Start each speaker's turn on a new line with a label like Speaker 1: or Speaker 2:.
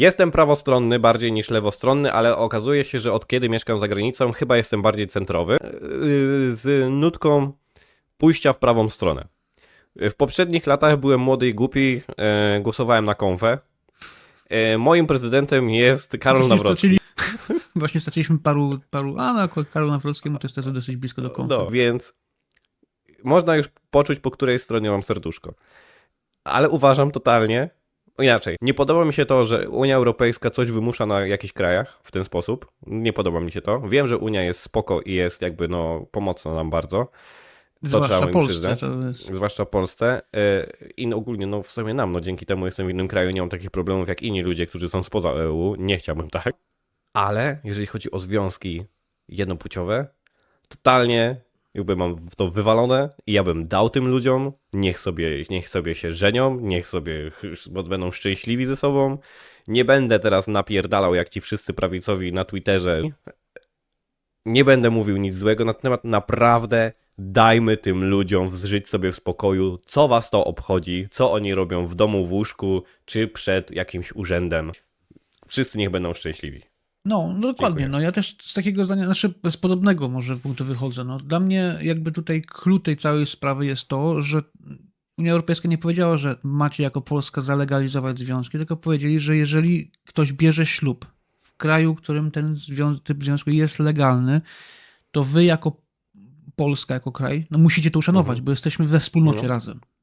Speaker 1: Jestem prawostronny bardziej niż lewostronny, ale okazuje się, że od kiedy mieszkam za granicą, chyba jestem bardziej centrowy, yy, z nutką pójścia w prawą stronę. W poprzednich latach byłem młody i głupi, e, głosowałem na konfę. E, moim prezydentem jest Karol Nawrocki.
Speaker 2: Właśnie straciliśmy paru, paru, a no akurat Karol Nawrockiemu to jest też dosyć blisko do konfa.
Speaker 1: No, więc można już poczuć, po której stronie mam serduszko. Ale uważam totalnie inaczej. Nie podoba mi się to, że Unia Europejska coś wymusza na jakichś krajach w ten sposób. Nie podoba mi się to. Wiem, że Unia jest spoko i jest jakby no pomocna nam bardzo. To trzeba
Speaker 2: Zwłaszcza
Speaker 1: im
Speaker 2: Polsce.
Speaker 1: przyznać.
Speaker 2: Jest...
Speaker 1: zwłaszcza Polsce e, i no ogólnie no w sumie nam, no dzięki temu jestem w innym kraju, nie mam takich problemów jak inni ludzie, którzy są spoza EU, nie chciałbym tak. Ale jeżeli chodzi o związki jednopłciowe, totalnie jakby mam to wywalone i ja bym dał tym ludziom, niech sobie, niech sobie się żenią, niech sobie będą szczęśliwi ze sobą. Nie będę teraz napierdalał jak ci wszyscy prawicowi na Twitterze. Nie będę mówił nic złego na ten temat. Naprawdę dajmy tym ludziom żyć sobie w spokoju. Co was to obchodzi? Co oni robią w domu, w łóżku, czy przed jakimś urzędem? Wszyscy niech będą szczęśliwi.
Speaker 2: No, no dokładnie.
Speaker 1: Dziękuję.
Speaker 2: No ja też z takiego zdania, znaczy z podobnego może punktu wychodzę. No, dla mnie jakby tutaj clue tej całej sprawy jest to, że Unia Europejska nie powiedziała, że macie jako Polska zalegalizować związki, tylko powiedzieli, że jeżeli ktoś bierze ślub w kraju, w którym ten zwią- typ związku jest legalny, to wy jako Polska, jako kraj, no musicie to uszanować,
Speaker 1: Mhm.
Speaker 2: bo jesteśmy we wspólnocie
Speaker 1: No.
Speaker 2: razem.